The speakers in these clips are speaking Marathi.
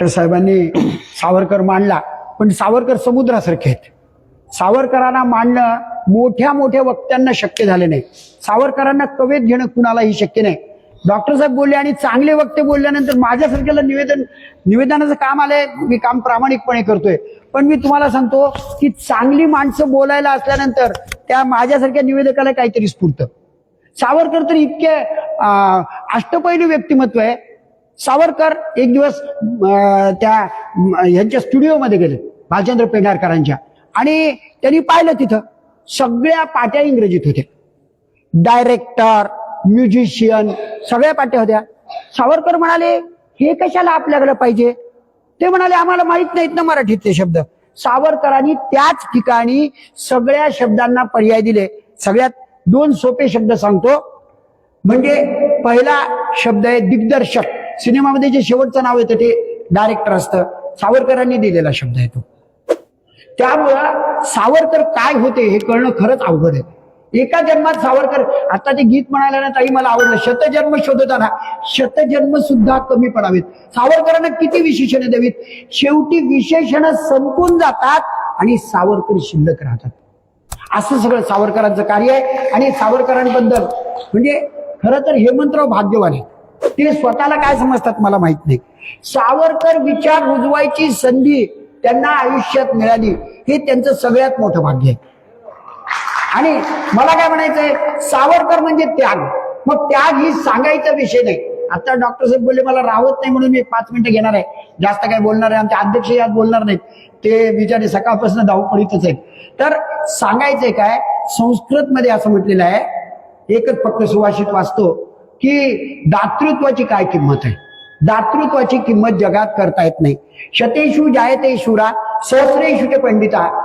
डॉक्टर साहेबांनी सावरकर मांडला. पण सावरकर समुद्रासारखे आहेत. सावरकरांना मांडणं मोठ्या मोठ्या वक्त्यांना शक्य झाले नाही. सावरकरांना कवेत घेणं कुणालाही शक्य नाही. डॉक्टर साहेब बोलले आणि चांगले वक्ते बोलल्यानंतर माझ्यासारख्याला निवेदन निवेदनाचं काम आलंय. मी काम प्रामाणिकपणे करतोय. पण मी तुम्हाला सांगतो की चांगली माणसं बोलायला असल्यानंतर त्या माझ्यासारख्या निवेदकाला काहीतरी स्फुरतं. सावरकर तर इतके अष्टपैलू व्यक्तिमत्व आहे. सावरकर एक दिवस त्या ह्यांच्या स्टुडिओमध्ये गेले भालचंद्र पेंढारकरांच्या. आणि त्यांनी पाहिलं तिथं सगळ्या पाट्या इंग्रजीत होत्या. डायरेक्टर म्युझिशियन सगळ्या पाट्या होत्या. सावरकर म्हणाले हे कशाला आपल्याकडे पाहिजे? ते म्हणाले आम्हाला माहीत नाहीत ना मराठीतले शब्द. सावरकरांनी त्याच ठिकाणी सगळ्या शब्दांना पर्याय दिले. सगळ्यात दोन सोपे शब्द सांगतो. म्हणजे पहिला शब्द आहे दिग्दर्शक. सिनेमामध्ये जे शेवटचं नाव येतं ते डायरेक्टर असतं. सावरकरांनी दिलेला शब्द आहे तो. त्यामुळं सावरकर काय होते हे कळणं खरंच अवघड आहे. एका जन्मात सावरकर आता ते गीत म्हणायला ना ताई मला आवडलं. शतजन्म शोधताना शतजन्म सुद्धा कमी पडावेत. सावरकरांना किती विशेषणं द्यावीत? शेवटी विशेषण संपून जातात आणि सावरकर शिल्लक राहतात. असं सगळं सावरकरांचं कार्य आहे. आणि सावरकरांबद्दल म्हणजे खरं तर हेमंतराव भाग्यवान आहे ते स्वतःला काय समजतात मला माहीत नाही. सावरकर विचार रुजवायची संधी त्यांना आयुष्यात मिळाली. हे त्यांचं सगळ्यात मोठं भाग्य आहे. आणि मला काय म्हणायचंय? सावरकर म्हणजे त्याग. मग त्याग ही सांगायचा विषय नाही. आता डॉक्टर साहेब बोलले मला राहत नाही म्हणून मी पाच मिनिटं घेणार आहे. जास्त काय बोलणार आहे आमचे अध्यक्ष यात बोलणार नाहीत. ते बिचारे सकाळपासून धावपळीतच आहेत. तर सांगायचंय काय? संस्कृत मध्ये असं म्हटलेलं आहे एकच फक्त सुभाषित वाचतो. की दातृत्वाची काय किंमत आहे? दातृत्वाची किंमत जगात करता येत नाही. शतेशु जायते शुरा सहस्रेषु ते पंडिता.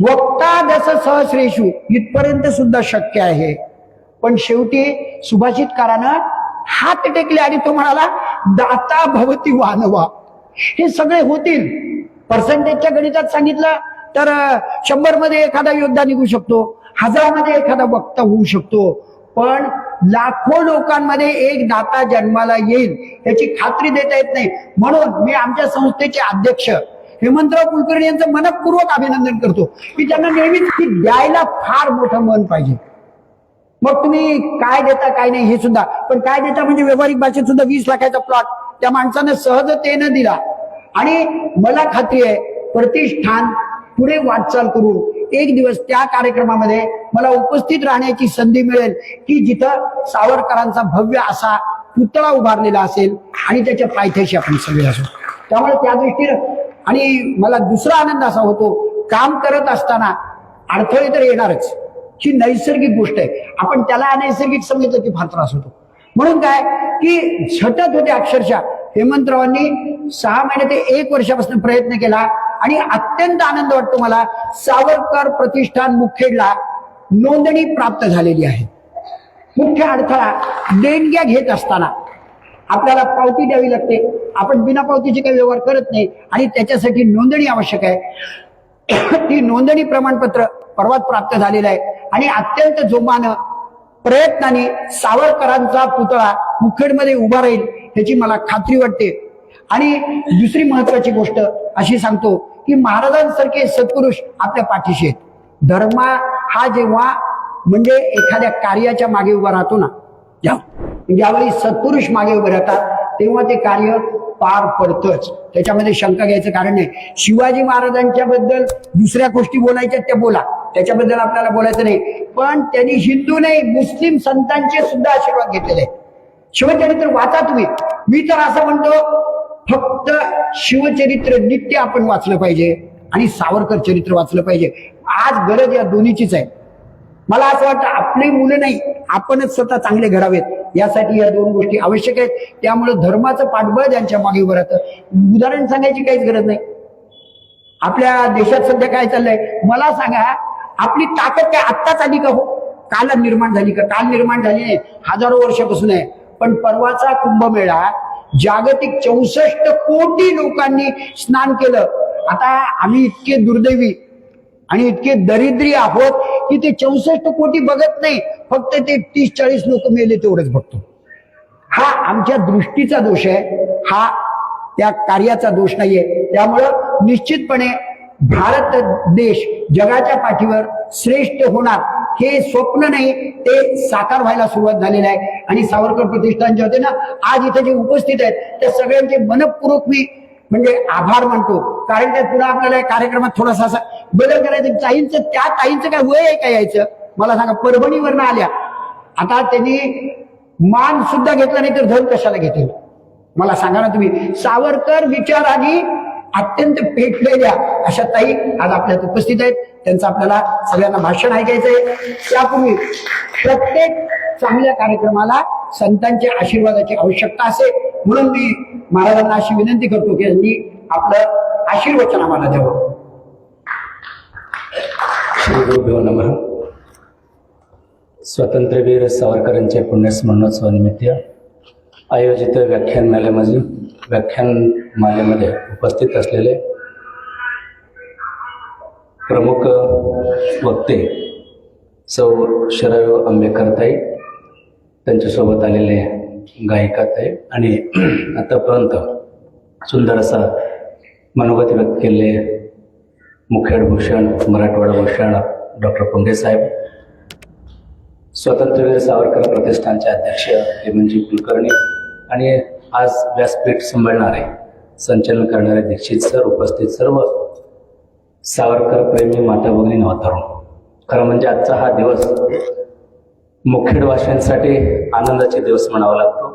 वक्ता जस सहस्रेशू इथपर्यंत सुद्धा शक्य आहे. पण शेवटी सुभाषितकारानं हात टेकले आणि तो म्हणाला दाता भवती वानवा. हे सगळे होतील. पर्सेंटेजच्या गणितात सांगितलं तर शंभरमध्ये एखादा योद्धा निघू शकतो. हजारमध्ये एखादा वक्ता होऊ शकतो. पण लाखो लोकांमध्ये एक दाता जन्माला येईल याची खात्री देता येत नाही. म्हणून मी आमच्या संस्थेचे अध्यक्ष हेमंतराव कुलकर्णी यांचं मनपूर्वक अभिनंदन करतो की त्यांना नेहमीच की द्यायला फार मोठं मन पाहिजे. मग तुम्ही काय देता काय नाही हे सुद्धा. पण काय देता म्हणजे व्यावहारिक भाषेत सुद्धा वीस लाखाचा प्लॉट त्या माणसानं सहजतेनं दिला. आणि मला खात्री आहे प्रतिष्ठान पुढे वाटचाल करून एक दिवस त्या कार्यक्रमामध्ये मला उपस्थित राहण्याची संधी मिळेल की जिथं सावरकरांचा भव्य असा पुतळा उभारलेला असेल आणि त्याच्या पायथ्याशी आपण सगळे असू. त्यामुळे त्या दृष्टीनं आणि मला दुसरा आनंद असा होतो काम करत असताना अडथळे तर येणारच. ही नैसर्गिक गोष्ट आहे आपण त्याला अनैसर्गिक समजलं की फार त्रास होतो. म्हणून काय की झटत होते अक्षरशः. हेमंतरावांनी सहा महिने ते एक वर्षापासून प्रयत्न केला आणि अत्यंत आनंद वाटतो मला सावरकर प्रतिष्ठान मुखेडला नोंदणी प्राप्त झालेली आहे. मुख्य अडथळा देणग्या घेत असताना. आपल्याला पावती द्यावी लागते. आपण बिना पावतीचे काही व्यवहार करत नाही आणि त्याच्यासाठी नोंदणी आवश्यक आहे. ती नोंदणी प्रमाणपत्र परवात प्राप्त झालेलं आहे. आणि अत्यंत जोमानं प्रयत्नाने सावरकरांचा पुतळा मुखेडमध्ये उभा राहील ह्याची मला खात्री वाटते. आणि दुसरी महत्वाची गोष्ट अशी सांगतो की महाराजांसारखे सत्पुरुष आपल्या पाठीशी आहेत. धर्म हा जेव्हा म्हणजे एखाद्या कार्याच्या मागे उभा राहतो ना ज्यावेळी सत्पुरुष मागे उभे राहतात तेव्हा ते कार्य पार पडतच. त्याच्यामध्ये शंका घ्यायचं कारण नाही. शिवाजी महाराजांच्या बद्दल दुसऱ्या गोष्टी बोलायच्या त्या बोला. त्याच्याबद्दल आपल्याला बोलायचं नाही. पण त्यांनी हिंदू नाही मुस्लिम संतांचे सुद्धा आशीर्वाद घेतलेले आहेत. शिवचरित्र वाचा तुम्ही. मी तर असं म्हणतो शिवचरित्र नित्य आपण वाचलं पाहिजे आणि सावरकर चरित्र वाचलं पाहिजे. आज गरज या दोन्हीचीच आहे. मला असं वाटतं आपली मुलं नाही आपणच स्वतः चांगले घडावेत. यासाठी या दोन गोष्टी आवश्यक आहेत. त्यामुळे धर्माचं पाठबळ ज्यांच्या मागे उभं राहतं. उदाहरण सांगायची काहीच गरज नाही. आपल्या देशात सध्या काय चाललंय? मला सांगा आपली ताकद काय आत्ताच आली का हो? काल निर्माण झाली का? काल निर्माण झाली नाही. हजारो वर्षापासून आहे. पण परवाचा कुंभमेळा जागतिक चौसष्ट कोटी लोकांनी स्नान केलं. आता आम्ही इतके दुर्दैवी आणि इतके दरिद्री आहोत की ते चौसष्ट कोटी बघत नाही. फक्त ते तीस चाळीस लोक मेले तेवढंच बघतो. हा आमच्या दृष्टीचा दोष आहे. हा त्या कार्याचा दोष नाहीये. त्यामुळं निश्चितपणे भारत देश जगाच्या पाठीवर श्रेष्ठ होणार. हे स्वप्न नाही ते साकार व्हायला सुरुवात झालेलं आहे. आणि सावरकर प्रतिष्ठान जे होते ना आज इथे जे उपस्थित आहेत त्या सगळ्यांचे मनपूर्वक मी म्हणजे आभार मानतो. कारण ते पुन्हा आपल्याला कार्यक्रमात थोडासा असा बदल करायचा ताईंचं त्या ताईंचं काय वय आहे का यायचं? मला सांगा परभणीवरनं आल्या. आता त्यांनी मान सुद्धा घेतला नाही तर धन कशाला घेतील? मला सांगा ना तुम्ही. सावरकर विचार आधी अत्यंत पेटलेल्या अशा ताई आज आपल्यात उपस्थित आहेत. त्यांचं आपल्याला सगळ्यांना भाषण ऐकायचंय त्यापूर्वी प्रत्येक चांगल्या कार्यक्रमाला संतांच्या आशीर्वादाची आवश्यकता असे. म्हणून मी महाराजांना अशी विनंती करतो की यांनी आपलं आशीर्वचन आम्हाला द्यावं. श्री नमः. स्वातंत्र्यवीर सावरकरांच्या पुण्यस्मरणोत्सवानिमित्त आयोजित व्याख्यानमालेमध्ये व्याख्यानमालेमध्ये उपस्थित असलेले प्रमुख वक्ते सौ शरयू आंबेकरताई त्यांच्यासोबत आलेले गायिकाताई आणि आतापर्यंत सुंदर असा मनोगत व्यक्त केले मुखेड भूषण मराठवाडा भूषण डॉक्टर पुंडे साहेब स्वातंत्र्यवीर सावरकर प्रतिष्ठानचे अध्यक्ष हेमंतजी कुलकर्णी आणि आज व्यासपीठ सांभाळणारे संचलन करणारे दीक्षित सर उपस्थित सर्व सावरकर प्रेमी माता भगिनी नवतरुण खरं म्हणजे आजचा हा दिवस मुखेडवाशांसाठी आनंदाचे दिवस म्हणावा लागतो.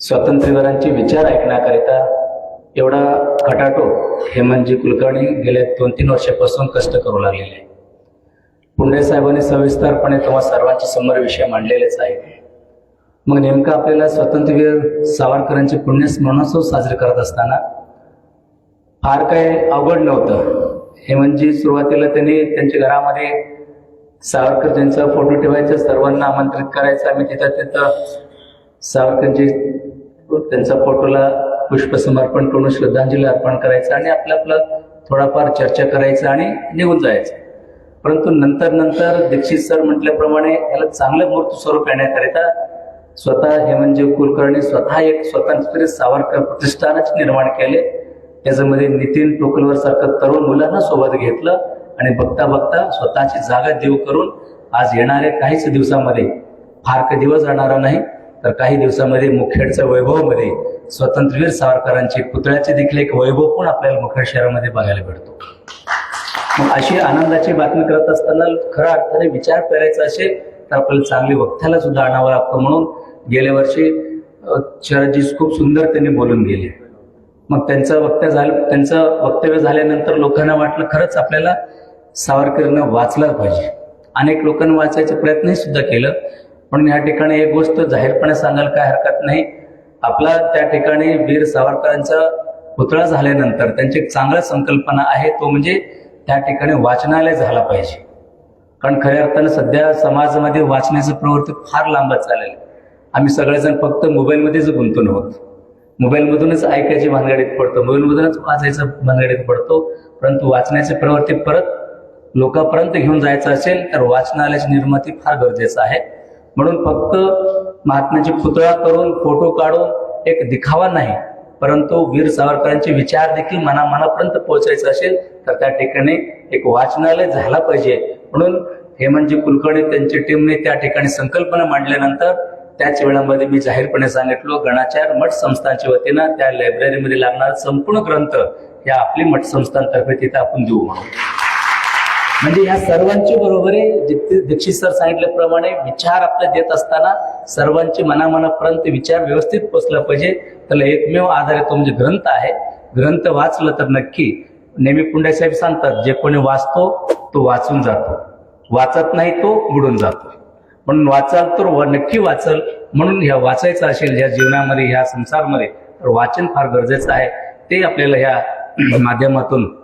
स्वातंत्र्यवीरांचे विचार ऐकण्याकरिता एवढा खटाटो हेमंतजी कुलकर्णी गेल्या दोन तीन वर्षापासून कष्ट करू लागलेले आहे. पुंडे साहेबांनी सविस्तरपणे तुम्हा सर्वांच्या समोर विषय मांडलेलेच आहे मग नेमकं आपल्याला स्वातंत्र्यवीर सावरकरांचे पुण्य साजरे करत असताना फार काही अवघड नव्हतं. हे म्हणजे सुरुवातीला त्यांनी त्यांच्या घरामध्ये सावरकर त्यांचा फोटो ठेवायचा सर्वांना आमंत्रित करायचं. आम्ही तिथं तिथं सावरकरांची त्यांचा फोटोला पुष्प समर्पण करून श्रद्धांजली अर्पण करायचं आणि आपलं आपलं थोडाफार चर्चा करायचं आणि निघून जायचं. परंतु नंतर नंतर दीक्षित सर म्हटल्याप्रमाणे याला चांगलं मूर्त स्वरूप येण्याकरिता स्वतः हेमंतजी म्हणजे कुलकर्णी स्वतः एक स्वतंत्र सावरकर प्रतिष्ठानच निर्माण केले. त्याच्यामध्ये नितीन टोकलवर सारखं तरुण मुलांना सोबत घेतलं आणि बघता बघता स्वतःची जागा देव करून आज येणाऱ्या काहीच दिवसामध्ये फार काही दिवस राहणारा नाही. तर काही दिवसामध्ये मुखेडच्या वैभवमध्ये स्वतंत्रवीर सावरकरांचे पुतळ्याचे देखील एक वैभव पण आपल्याला मुखेड शहरामध्ये बघायला भेटतो. मग अशी आनंदाची बातमी करत असताना खऱ्या अर्थाने विचार करायचा असेल तर आपल्याला चांगली वक्त्याला सुद्धा आणावं लागतं म्हणून गेल्या वर्षी अ, शरदजी खूप सुंदर त्यांनी बोलून गेले. मग त्यांचं वक्तव्य झालं त्यांचं वक्तव्य झाल्यानंतर लोकांना वाटलं खरंच आपल्याला सावरकरनं वाचलं पाहिजे. अनेक लोकांनी वाचायचा प्रयत्नही सुद्धा केलं. पण या ठिकाणी एक गोष्ट जाहीरपणे सांगायला काय हरकत नाही. आपला त्या ठिकाणी वीर सावरकरांचा पुतळा झाल्यानंतर त्यांची एक चांगला संकल्पना आहे तो म्हणजे त्या ठिकाणी वाचनालय झाला पाहिजे. कारण खऱ्या अर्थानं सध्या समाजामध्ये वाचण्याचं प्रवृत्ती फार लांबच चालेल आम्ही सगळेजण फक्त मोबाईलमध्येच गुंतून आहोत. मोबाईलमधूनच ऐकायची भानगडीत पडतो. मोबाईलमधूनच वाचायचं भानगडीत पडतो. परंतु वाचण्याची प्रवृत्ती परत लोकांपर्यंत घेऊन जायचं असेल तर वाचनालयाची निर्मिती फार गरजेचं आहे. म्हणून फक्त महात्म्याची पुतळा करून फोटो काढून एक दिखावा नाही. परंतु वीर सावरकरांचे विचार देखील मनामनापर्यंत पोहोचायचं असेल तर त्या ठिकाणी एक वाचनालय झाला पाहिजे. म्हणून हेमंतजी कुलकर्णी त्यांच्या टीमने त्या ठिकाणी संकल्पना मांडल्यानंतर त्याच वेळामध्ये मी जाहीरपणे सांगितलो गणाचार मठ संस्थांच्या वतीनं त्या लायब्ररीमध्ये लागणारा संपूर्ण ग्रंथ हे आपली मठ संस्थांतर्फे तिथे आपण देऊ म्हणून. म्हणजे या सर्वांची बरोबरी जिथे दीक्षित सर सांगितल्याप्रमाणे विचार आपला देत असताना सर्वांची मनामनापर्यंत विचार व्यवस्थित पोचला पाहिजे. त्याला एकमेव आधार तो म्हणजे ग्रंथ आहे. ग्रंथ वाचलं तर नक्की नेहमी पुंड्या साहेब सांगतात जे कोणी वाचतो तो वाचून जातो. वाचत नाही तो बुडून जातो. म्हणून वाचाल तर व- नक्की वाचल. म्हणून ह्या वाचायचं असेल ह्या जीवनामध्ये ह्या संसारमध्ये तर वाचन फार गरजेचं आहे. ते आपल्याला ह्या माध्यमातून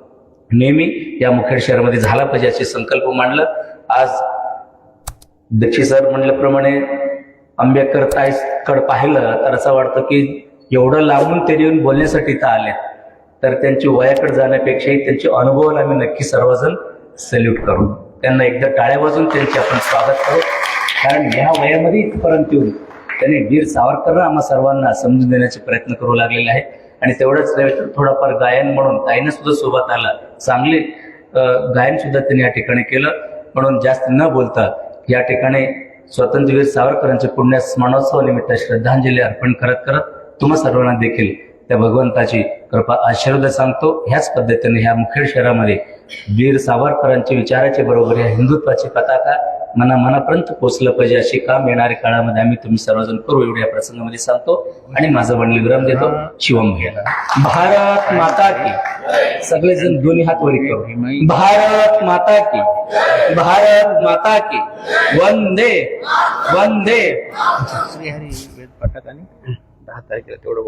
नेहमी या मुखेड शहरामध्ये झाला पाहिजे असे संकल्प मांडलं. आज दक्षी सर म्हणल्याप्रमाणे आंबेडकर ताईकडे पाहिलं तर असं वाटतं की एवढं लांबून ते येऊन बोलण्यासाठी तर आले. तर त्यांची वयाकडे जाण्यापेक्षाही त्यांचे अनुभवाला आम्ही नक्की सर्वजण सल्यूट करू. त्यांना एकदा टाळ्या वाजून त्यांचे आपण स्वागत करू. कारण ह्या वयामध्ये इथपर्यंत येऊन त्यांनी वीर सावरकरला आम्हा सर्वांना समजून देण्याचे प्रयत्न करू लागलेले आहे आणि तेवढंच नव्हे तर थोडाफार गायन म्हणून ताईनं सुद्धा सोबत आलं. चांगले गायन सुद्धा त्यांनी या ठिकाणी केलं. म्हणून जास्त न बोलता या ठिकाणी स्वातंत्र्यवीर सावरकरांच्या पुण्य स्मरणोत्सवानिमित्त श्रद्धांजली अर्पण करत करत तुम्हा सर्वांना देखील त्या भगवंताची कृपा आशीर्वाद सांगतो. ह्याच पद्धतीने ह्या मुखेड शहरामध्ये वीर सावरकरांचे विचाराचे बरोबर या हिंदुत्वाची पताका मना मनापर्यंत पोहोचलं पाहिजे अशी काम येणाऱ्या काळामध्ये आम्ही तुम्ही सर्वजण करू एवढ्या प्रसंगामध्ये सांगतो. आणि माझं वडील विराम देतो. शिवम भैया भारत माता की. सगळेजण दोन्ही हात वरी करू. भारत माता की. भारत माता की. वंदे. वंदे. श्रीहरी वेद पाठक आणि दहा तारखेला तेवढं